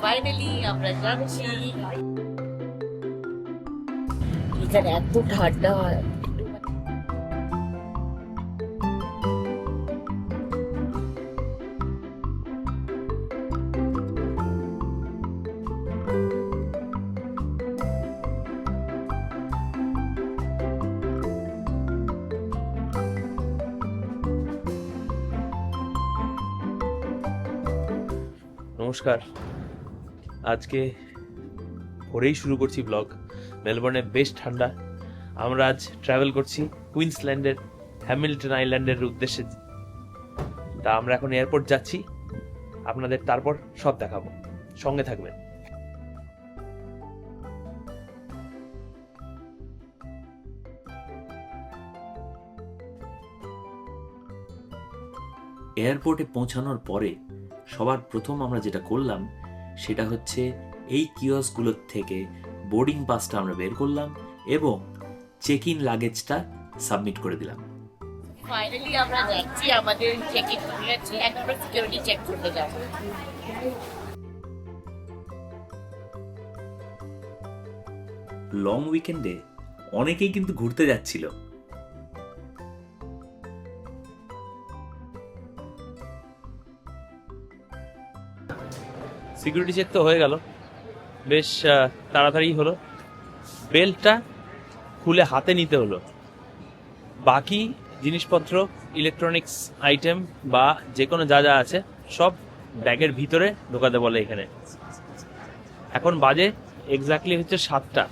Finally আমরা যাচ্ছি এখানে এত ঠান্ডা নমস্কার আজকে ভোরেই শুরু করছি ব্লগ মেলবোর্নে বেশ ঠান্ডা। আমরা আজ ট্রাভেল করছি কুইন্সল্যান্ডের হ্যামিল্টন আইল্যান্ডের উদ্দেশ্যে। তা আমরা এখন এয়ারপোর্ট যাচ্ছি। আপনাদের তারপর সব দেখাবো। সঙ্গে থাকবেন। এয়ারপোর্টে পৌঁছানোর পরে সবার প্রথম আমরা যেটা করলাম সেটা হচ্ছে এই কিওসগুলোর থেকে বোর্ডিং পাসটা আমরা বের করলাম এবং চেক ইন লাগেজটা সাবমিট করে দিলাম। ফাইনালি আমরা যাচ্ছি আমাদের চেক ইন হয়ে এখন সিকিউরিটি চেক করতে যাব। লং উইকেন্ডে অনেকেই কিন্তু ঘুরতে যাচ্ছিল। সিকিউরিটি চেক তো হয়ে গেল। বেশ তাড়াতাড়ি হলো। বেল্টটা খুলে হাতে নিতে হলো। বাকি জিনিসপত্র ইলেকট্রনিক্স আইটেম বা যে কোনো যা যা আছে, সব ব্যাগের ভিতরে ঢোকাতে বলে এখানে। এখন বাজে এক্স্যাক্টলি হচ্ছে সাতটা।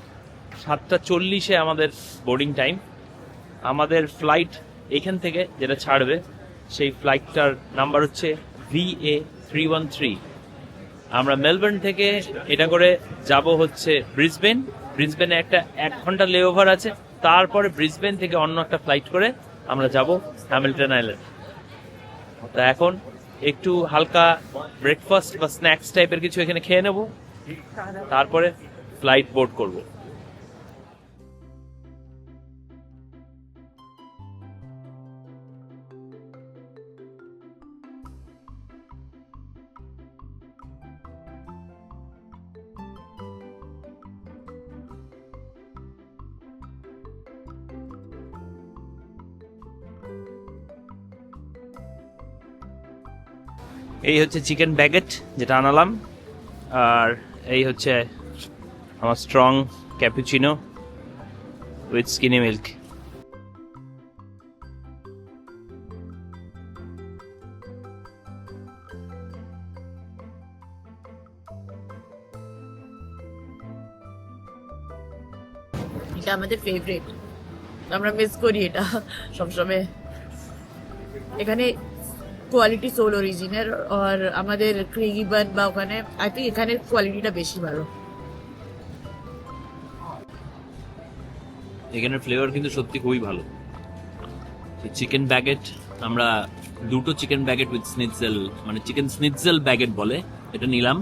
সাতটা চল্লিশে আমাদের বোর্ডিং টাইম আমাদের ফ্লাইট এখান থেকে যেটা ছাড়বে, সেই ফ্লাইটটার নাম্বার হচ্ছে V A three one three আমরা মেলবোর্ন থেকে এটা করে যাব হচ্ছে ব্রিসবেন। ব্রিসবেনে একটা এক ঘণ্টা লেওভার আছে। তারপরে ব্রিসবেন থেকে অন্য একটা ফ্লাইট করে আমরা যাব হ্যামিল্টন আইল্যান্ড তা এখন একটু হালকা ব্রেকফাস্ট বা স্ন্যাক্স টাইপের কিছু এখানে খেয়ে নেব। তারপরে ফ্লাইট বোর্ড করব। এই হচ্ছে চিকেন ব্যাগেট, যেটা আনালাম। আর এই হচ্ছে আমার strong cappuccino with skinny milk এটা আমাদের ফেভারিট আমরা মিস করি এটা সবসময়। এখানে কোয়ালিটি সোল অরিজিনের আর আমাদের ক্রিগি বান বা ওখানে আই থিঙ্ক এখানে কোয়ালিটিটা বেশি ভালো। এখানের ফ্লেভার কিন্তু সত্যি খুবই ভালো। চিকেন ব্যাগেট আমরা দুটো চিকেন ব্যাগেট উইথ স্নিটজেল মানে চিকেন স্নিটজেল ব্যাগেট বলে, এটা নিলাম।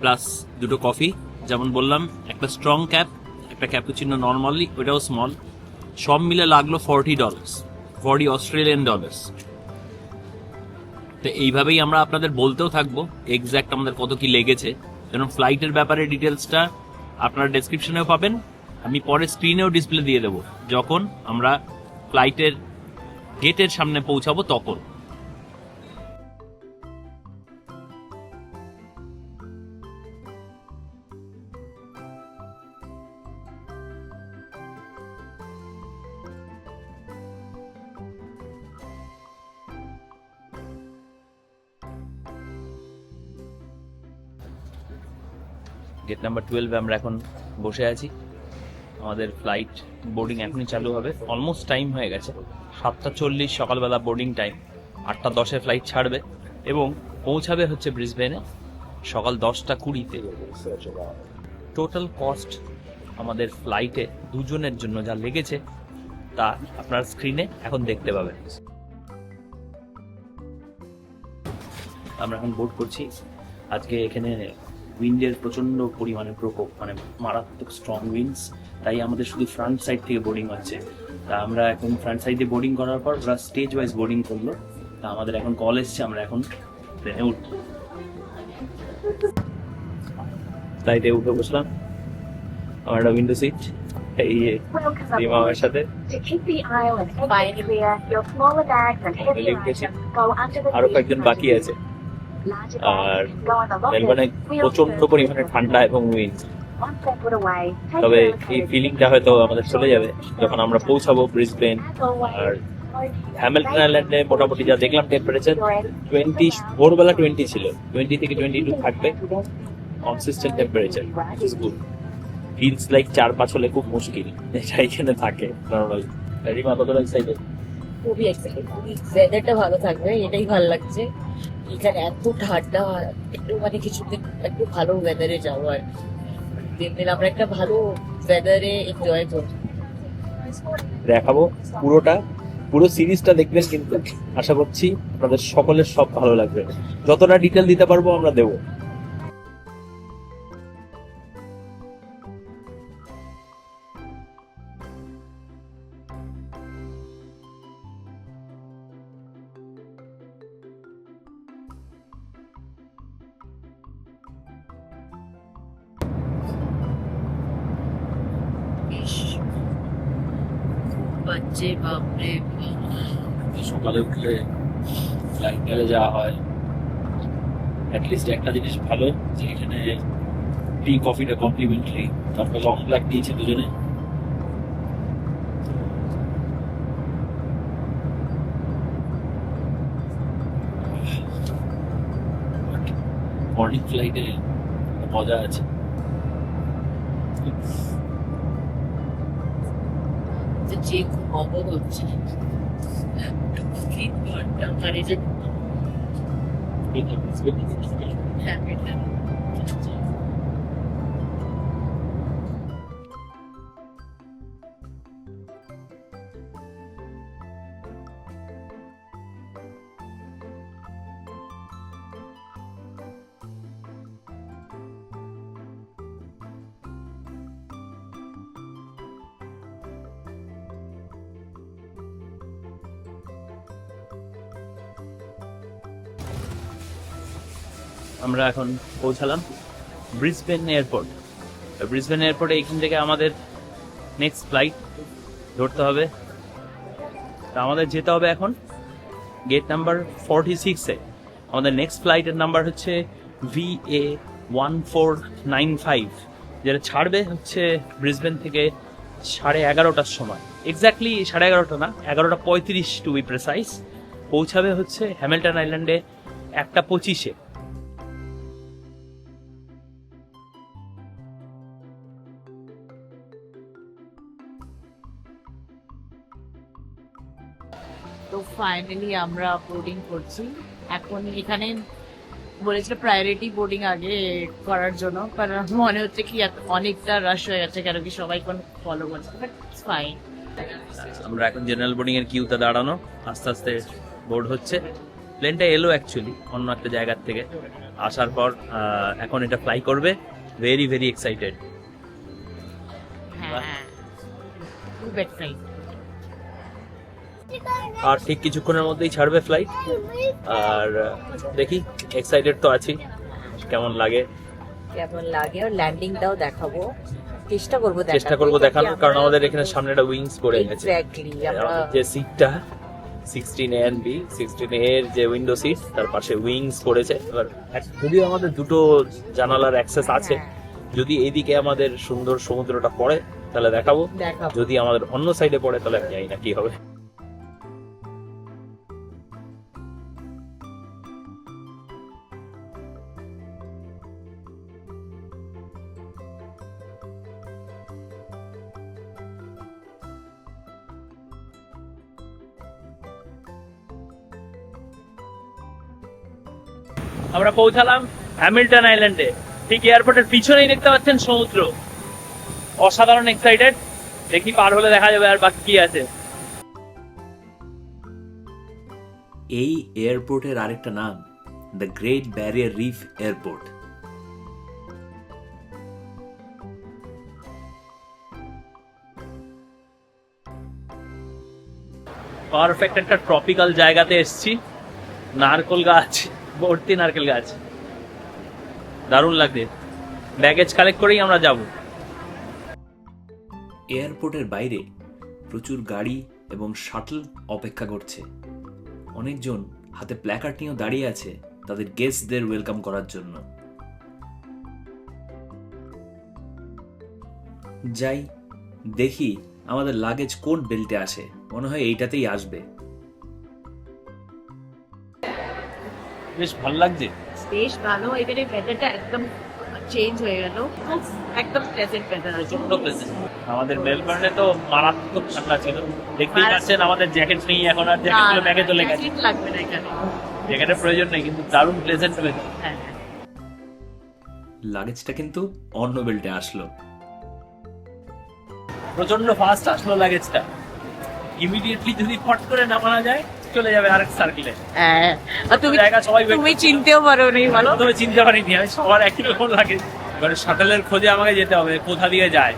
প্লাস দুটো কফি যেমন বললাম, একটা স্ট্রং ক্যাপ একটা ক্যাপুচিনো নর্মালি ওটাও স্মল সব মিলে লাগল forty dollars forty Australian dollars তো এইভাবেই আমরা আপনাদের বলতেও থাকব এক্স্যাক্ট আমাদের কত কি লেগেছে। যেমন ফ্লাইটের ব্যাপারে ডিটেলসটা আপনারা ডেসক্রিপশনেও পাবেন। আমি পরে স্ক্রিনেও ডিসপ্লে দিয়ে দেবো। যখন আমরা ফ্লাইটের গেটের সামনে পৌঁছাবো তখন। গেট নাম্বার টুয়েলভে আমরা এখন বসে আছি। আমাদের ফ্লাইট বোর্ডিং এখনই চালু হবে। অলমোস্ট টাইম হয়ে গেছে। সাতটা চল্লিশ সকালবেলা বোর্ডিং টাইম আটটা দশে ফ্লাইট ছাড়বে এবং পৌঁছাবে হচ্ছে ব্রিসবেনে সকাল দশটা কুড়িতে। টোটাল কস্ট আমাদের ফ্লাইটে দুজনের জন্য যা লেগেছে, তা আপনার স্ক্রিনে এখন দেখতে পাবেন। আমরা এখন বোর্ড করছি। আজকে এখানে উইন্ডের প্রচণ্ড পরিমাণে প্রকোপ মানে মারাত্মক স্ট্রং উইন্ডস তাই আমাদের শুধু ফ্রন্ট সাইড থেকে বোর্ডিং হচ্ছে। তা আমরা এখন ফ্রন্ট সাইডে বোর্ডিং করার পর ওরা স্টেজ ওয়াইজ বোর্ডিং করল। তা আমাদের এখন কল এসছে আমরা এখন ট্রেনে উঠবো। ফ্লাইটে উঠে বসলাম। আমার একটা উইন্ডো সিট এই সাথে। আরও কয়েকজন বাকি আছে। আর মেলবোর্নে প্রচণ্ড পরিমাণে ঠান্ডা এবং উইন্ড তবে এই ফিলিংটা হয়তো আমাদের চলে যাবে যখন আমরা পৌঁছাবো ব্রিসবেন আর হ্যামিল্টন আইল্যান্ডে মোটামুটি যা দেখলাম টেম্পারেচার টোয়েন্টি ভোরবেলা টোয়েন্টি ছিল। টোয়েন্টি থেকে টোয়েন্টি টু থাকবে consistent temperature is good feels like চার পাঁচ হলে খুব মুশকিল, এটা এখানে থাকে নর্মাল রিমা, কতটা এক্সাইটেড খুবই এক্সাইটেড ওয়েদারটা ভালো থাকবে, এটাই ভালো লাগছে। এখানে এত ঠান্ডা, একটু মানে কিছুদিন একটু ভালো ওয়েদারে যাব আর দিন দিন আমরা একটা ভালো ওয়েদারে এনজয় করব দেখাবো পুরোটা, পুরো সিরিজটা দেখবেন কিন্তু। আশা করছি আপনাদের সকলের সব ভালো লাগবে। যতটা ডিটেল দিতে পারব আমরা দেবো। বাচ্চে বাপরে সকালে উঠলে ফ্লাইট গেলে যাওয়া হয়। অ্যাটলিস্ট একটা জিনিস ভালো যে এখানে টি কফিটা কমপ্লিমেন্টারি তারপরে লং ব্ল্যাক দিয়েছে দুজনে। মর্নিং ফ্লাইটে মজা আছে। যে খুব অবদ হচ্ছে তিন ঘণ্টা যে হ্যাঁ এটা আমরা এখন পৌঁছালাম ব্রিসবেন এয়ারপোর্ট ব্রিসবেন এয়ারপোর্টে এখান থেকে আমাদের নেক্সট ফ্লাইট ধরতে হবে। তা আমাদের যেতে হবে এখন গেট নাম্বার ফর্টি সিক্সে আমাদের নেক্সট ফ্লাইটের নাম্বার হচ্ছে V A one four nine five যেটা ছাড়বে হচ্ছে ব্রিসবেন থেকে সাড়ে এগারোটার সময়। এক্স্যাক্টলি সাড়ে এগারোটা না, এগারোটা পঁয়ত্রিশ টু বি প্রেসাইজ পৌঁছাবে হচ্ছে হ্যামিল্টন আইল্যান্ডে একটা পঁচিশে। ফাইনালি আমরা বোর্ডিং করছি। এখন এখানে বলেছিল প্রায়োরিটি বোর্ডিং আগে করার জন্য কারণ মনে হচ্ছে কি এত- অনেকটা রাশ হয়ে গেছে কেন কি সবাই কোন ফলো করছে বাট ফাইন আমরা এখন জেনারেল বোর্ডিং এর কিউতে দাঁড়ানো আস্তে আস্তে বোর্ড হচ্ছে। প্লেনটা এলো অ্যাকচুয়ালি অন্য একটা জায়গার থেকে। আসার পর এখন এটা ফ্লাই করবে। ভেরি ভেরি এক্সাইটেড হ্যাঁ। খুব এক্সাইট আর ঠিক কিছুক্ষণের মধ্যেই ছাড়বে ফ্লাইট আর দেখি এক্সাইটেড তো আছি। কেমন লাগে? কেমন লাগে? আর ল্যান্ডিংটাও দেখাবো। চেষ্টা করব চেষ্টা করব দেখানোর কারণ আমাদের এখানে সামনে একটা উইংস করে গেছে। এক্স্যাক্টলি আমরা যে সিটটা সিক্সটিন এ বি সিক্সটিন এর যে উইন্ডো সিট তার পাশে উইংস করেছে এবার যদিও আমাদের দুটো জানালার অ্যাক্সেস আছে যদি এইদিকে আমাদের সুন্দর সমুদ্রটা পড়ে তাহলে দেখাবো। যদি আমাদের অন্য সাইডে পড়ে তাহলে জানি না কি হবে। আমরা পৌঁছালাম হ্যামিল্টন আইল্যান্ডে। ঠিক এয়ারপোর্টের পিছনেই দেখতে পাচ্ছেন সমুদ্র। অসাধারণ এক্সাইটেড দেখি পার হলে দেখা যাবে আর বাকি কি আছে। এই এয়ারপোর্টের আরেকটা নাম the great barrier reef airport perfect একটা ট্রপিক্যাল জায়গাতে এসেছি। নারকল গাছ। ভর্তি নারকেল গাছ। দারুণ লাগবে। ব্যাগেজ কালেক্ট করেই আমরা যাব। এয়ারপোর্টের বাইরে প্রচুর গাড়ি এবং শাটল অপেক্ষা করছে। অনেকজন হাতে প্ল্যাকার্ড নিয়েও দাঁড়িয়ে আছে তাদের গেস্টদের ওয়েলকাম করার জন্য। যাই, দেখি আমাদের লাগেজ কোন বেল্টে আসে মনে হয় এইটাতেই আসবে। বেশ ভালো লাগছে। বেশ ভালো এখানে ওয়েদারটা একদম চেঞ্জ হয়ে গেল। একদম প্লেজেন্ট ওয়েদার আছে প্রচণ্ড pleasant। আমাদের মেলবোর্নে তো মারাত্মক ঠান্ডা ছিল। দেখতেই পাচ্ছেন আমাদের জ্যাকেট নেই এখন আর জ্যাকেটগুলো ব্যাগে চলে গেছে। জ্যাকেট লাগবে না এখানে। জ্যাকেটের প্রয়োজন নেই কিন্তু দারুণ প্লেজেন্ট ওয়েদার হ্যাঁ লাগেজটা কিন্তু অন্য বেল্টে আসলো। প্রচণ্ড ফাস্ট আসলো লাগেজটা ইমিডিয়েটলি যদি ফট করে নামানো যায় চলে যাবে আরেক সার্কেলে হ্যাঁ। আর তুমি জায়গা সবাই তুমি চিনতেও পারো নি বলো। প্রথমে চিন্তা করিনি আমি সবার একই রকম লাগে। এবারে শাটেলের খোঁজে আমাকে যেতে হবে কোথা দিয়ে যায়।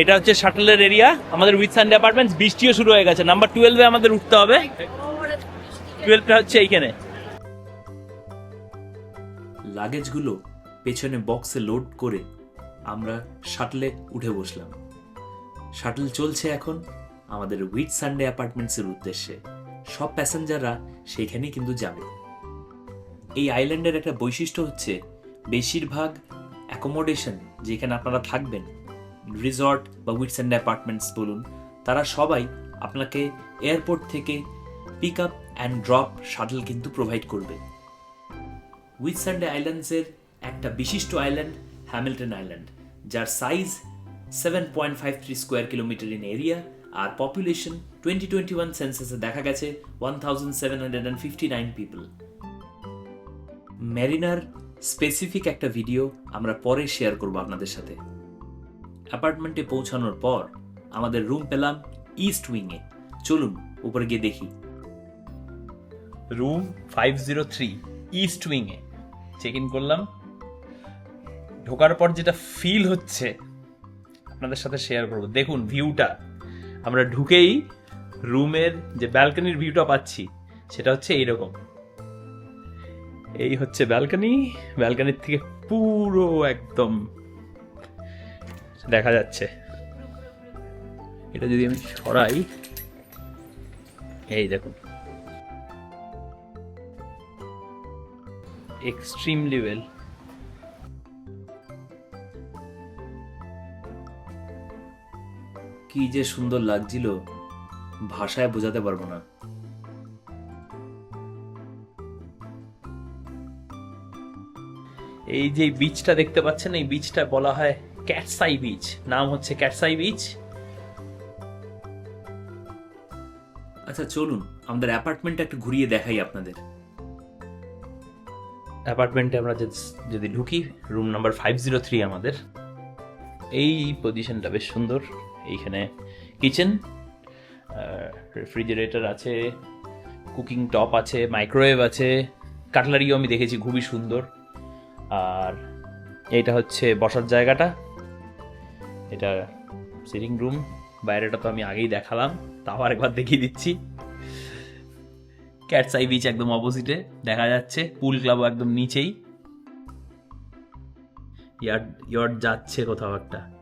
এটা হচ্ছে শাটলের এরিয়া আমাদের উইথ সানডে অ্যাপার্টমেন্টস বৃষ্টিও শুরু হয়ে গেছে। নাম্বার টুয়েলভে আমাদের উঠতে হবে। টুয়েলভটা হচ্ছে এইখানে। লাগেজগুলো পেছনে বক্সে লোড করে আমরা শাটলে উঠে বসলাম। শাটল চলছে এখন। আমাদের উইট সানডে অ্যাপার্টমেন্টসের উদ্দেশ্যে। সব প্যাসেঞ্জাররা সেইখানেই কিন্তু যাবে। এই আইল্যান্ডের একটা বৈশিষ্ট্য হচ্ছে বেশিরভাগ অ্যাকোমোডেশন যেখানে আপনারা থাকবেন, রিসর্ট বা উইট সানডে অ্যাপার্টমেন্টস বলুন, তারা সবাই আপনাকে এয়ারপোর্ট থেকে pick up and drop shuttle কিন্তু প্রোভাইড করবে। উইথসান্ডে আইল্যান্ডসের একটা বিশিষ্ট আইল্যান্ড হ্যামিল্টন আইল্যান্ড, যার size seven point five three square kilometre in area R population twenty twenty one সেন্সাসে দেখা গেছে one thousand seven hundred and fifty nine people mariner specific একটা ভিডিও আমরা পরে শেয়ার করব আপনাদের সাথে। অ্যাপার্টমেন্টে পৌঁছানোর পর আমাদের রুম পেলাম ইস্ট উইংয়ে চলুন, উপরে গিয়ে দেখি। Room five zero three east উইংয়ে check in করলাম। ঢোকার পর যেটা ফিল হচ্ছে, আপনাদের সাথে শেয়ার করব। দেখুন ভিউটা আমরা ঢুকেই রুমের যে ব্যালকনির ভিউটা পাচ্ছি, সেটা হচ্ছে এইরকম। এই হচ্ছে ব্যালকনি ব্যালকনির থেকে পুরো একদম দেখা যাচ্ছে। এটা যদি আমি সরাই, এই দেখুন। Extremely well. কি যে সুন্দর লাগছিল ভাষায় বোঝাতে পারব না। এই যে বিচটা দেখতে পাচ্ছেন এই বিচটা বলা হয় ক্যাটসাই বিচ নাম হচ্ছে ক্যাটসাই বিচ আচ্ছা চলুন আমাদের অ্যাপার্টমেন্টটা একটু ঘুরিয়ে দেখাই আপনাদের। অ্যাপার্টমেন্টে আমরা যদি ঢুকি room number five zero three আমাদের। এই পজিশনটা বেশ সুন্দর। এইখানে কিচেন রেফ্রিজারেটর আছে কুকিং টপ আছে মাইক্রোওয়েভ আছে কাটলারিও আমি দেখেছি খুবই সুন্দর। আর এইটা হচ্ছে বসার জায়গাটা। এটা সিটিং রুম বাইরেটা তো আমি আগেই দেখালাম, তাও আরেকবার দেখিয়ে দিচ্ছি। ক্যাটসাই বিচ একদম অপোজিটে দেখা যাচ্ছে পুল ক্লাবও একদম নিচেই। ইয়ার্ড ইয়ার্ড যাচ্ছে কোথাও একটা।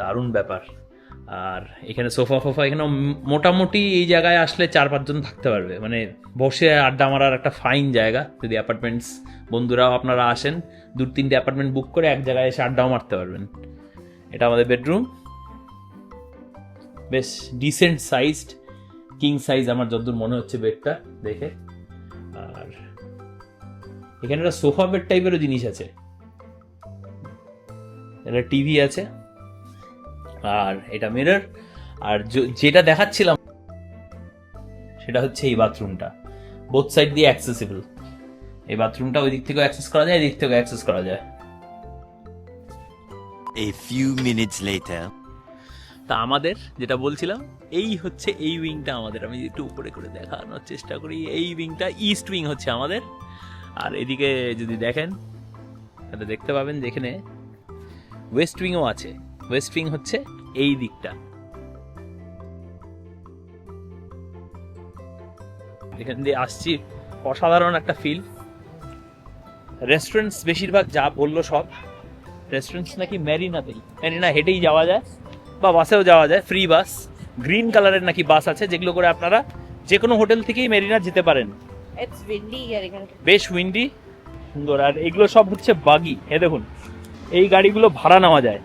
দারুণ ব্যাপার। আর এখানে সোফা ফোফা এখানে মোটামুটি এই জায়গায় আসলে চার পাঁচজন থাকতে পারবে। মানে বসে আড্ডা মারার একটা ফাইন জায়গা। যদি অ্যাপার্টমেন্টস বন্ধুরাও আপনারা আসেন, দু তিনটে অ্যাপার্টমেন্ট বুক করে এক জায়গায় এসে আড্ডাও মারতে পারবেন। এটা আমাদের বেডরুম বেশ ডিসেন্ট সাইজড কিং সাইজ আমার যতদূর মনে হচ্ছে বেডটা দেখে। আর এখানে একটা সোফা বেড টাইপেরও জিনিস আছে। এটা টিভি আছে। আর এটা মিরর আর যেটা দেখাচ্ছিলাম সেটা হচ্ছে এই বাথরুমটা বোথ সাইড দিয়ে অ্যাক্সেসিবল এই বাথরুমটা ওই দিক থেকেও অ্যাক্সেস করা যায় এই দিক থেকেও অ্যাক্সেস করা যায়। A few minutes later. তা আমাদের যেটা বলছিলাম এই হচ্ছে এই উইংটা আমাদের। আমি একটু উপরে করে দেখানোর চেষ্টা করি। এই উইংটা ইস্ট উইং হচ্ছে আমাদের। আর এদিকে যদি দেখেন তাহলে দেখতে পাবেন যেখানে ওয়েস্ট উইংও আছে। ওয়েস্ট উইং হচ্ছে এই দিকটা। এখান দিয়ে আসছি অসাধারণ একটা ফিল রেস্টুরেন্টস বেশিরভাগ যা বলল সব। রেস্টুরেন্টস নাকি ম্যারিনাতেই ম্যারিনা হেঁটেই যাওয়া যায় বা বাসেও যাওয়া যায় ফ্রি বাস গ্রিন কালারের নাকি বাস আছে যেগুলো করে আপনারা যে কোনো হোটেল থেকেই মেরিনা যেতে পারেন। বেশ উইন্ডি সুন্দর। আর এগুলো সব হচ্ছে বাগি এ দেখুন এই গাড়িগুলো ভাড়া নেওয়া যায়।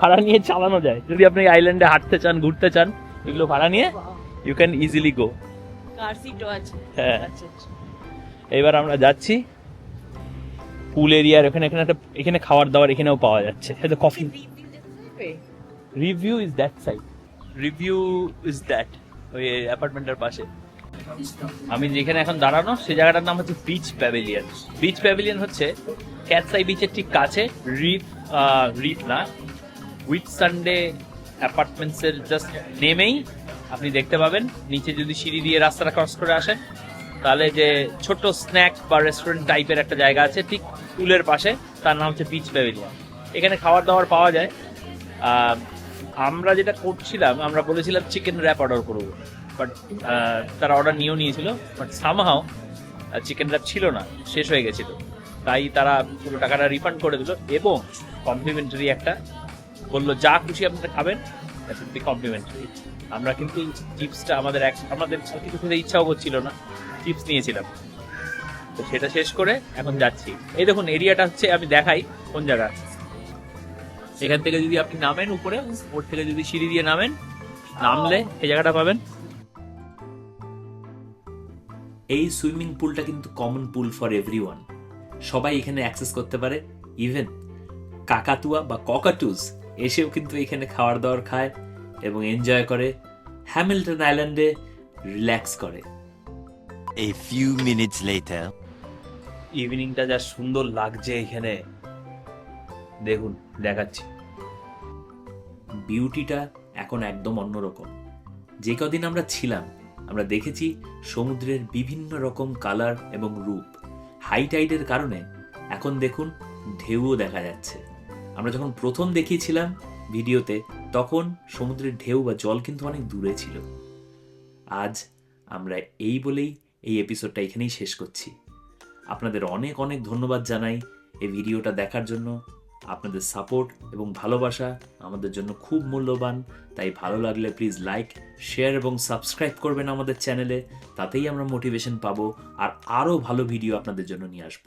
ভাড়া নিয়ে চালানো যায়। যদি আপনি আইল্যান্ডে হাঁটতে চান ঘুরতে চান এগুলো ভাড়া নিয়ে you can easily go car সিটও আছে। হ্যাঁ। আচ্ছা আচ্ছা। এবার আমরা যাচ্ছি। পুল এরিয়ার এখানে এখানে একটা এখানে খাবার দাবার এখানেও পাওয়া যাচ্ছে। এই coffee review is that side review is that ওই অ্যাপার্টমেন্টের পাশে। আমি যেখানে এখন দাঁড়ানো সেই জায়গাটার নাম হচ্ছে বিচ প্যাভিলিয়ন বিচ প্যাভিলিয়ন হচ্ছে ক্যাটসাই বিচের ঠিক কাছে। রিফ রিফ না। উইথ সানডে অ্যাপার্টমেন্টসের জাস্ট নেমেই আপনি দেখতে পাবেন। নিচে যদি সিঁড়ি দিয়ে রাস্তাটা ক্রস করে আসেন, তাহলে যে ছোট স্ন্যাক বা রেস্টুরেন্ট টাইপের একটা জায়গা আছে, ঠিক পুলের পাশে, তার নাম হচ্ছে বিচ প্যাভিলিয়ন এখানে খাবার দাবার পাওয়া যায়। আমরা যেটা করছিলাম, আমরা বলেছিলাম চিকেন র্যাপ অর্ডার করব। বাট তারা অর্ডার নিয়েও নিয়েছিল। বাট সামহাও চিকেন র্যাপ ছিল না। শেষ হয়ে গেছিল। তাই তারা পুরো টাকাটা রিফান্ড করে দিল। এবং কমপ্লিমেন্টারি একটা বলল, যা খুশি আপনারা খাবেন কমপ্লিমেন্টারি আমরা কিন্তু চিপসটা আমাদের এক আমাদের কিছু খেতে ইচ্ছাও করছিল না চিপস নিয়েছিলাম। তো সেটা শেষ করে এখন যাচ্ছি। এই দেখুন এরিয়াটা হচ্ছে, আমি দেখাই কোন জায়গা। এখান থেকে যদি আপনি নামেন উপরে, ওর থেকে যদি সিঁড়ি দিয়ে নামেন, নামলে এই জায়গাটা পাবেন। এই সুইমিং পুলটা কিন্তু কমন পুল ফর এভরিওয়ান সবাই এখানে অ্যাক্সেস করতে পারে। ইভেন কাকাতুয়া বা ককাটুস এসেও কিন্তু এখানে খাওয়ার দাওয়ার খায় এবং এনজয় করে। হ্যামিল্টন আইল্যান্ডে রিল্যাক্স করে। A few minutes later. ইভিনিংটা যা সুন্দর লাগছে এখানে। দেখুন দেখাচ্ছি। বিউটিটা এখন একদম অন্যরকম। যে কদিন আমরা ছিলাম আমরা দেখেছি সমুদ্রের বিভিন্ন রকম কালার এবং রূপ। হাই টাইডের কারণে এখন দেখুন ঢেউও দেখা যাচ্ছে। আমরা যখন প্রথম দেখিয়েছিলাম ভিডিওতে, তখন সমুদ্রের ঢেউ বা জল কিন্তু অনেক দূরে ছিল। আজ আমরা এই বলেই এই এপিসোডটা এখানেই শেষ করছি। আপনাদের অনেক অনেক ধন্যবাদ জানাই এই ভিডিওটা দেখার জন্য। আপনাদের সাপোর্ট এবং ভালোবাসা আমাদের জন্য খুব মূল্যবান। তাই ভালো লাগলে প্লিজ লাইক শেয়ার এবং সাবস্ক্রাইব করবেন আমাদের চ্যানেলে তাতেই আমরা মোটিভেশন পাবো আর আরও ভালো ভিডিও আপনাদের জন্য নিয়ে আসব।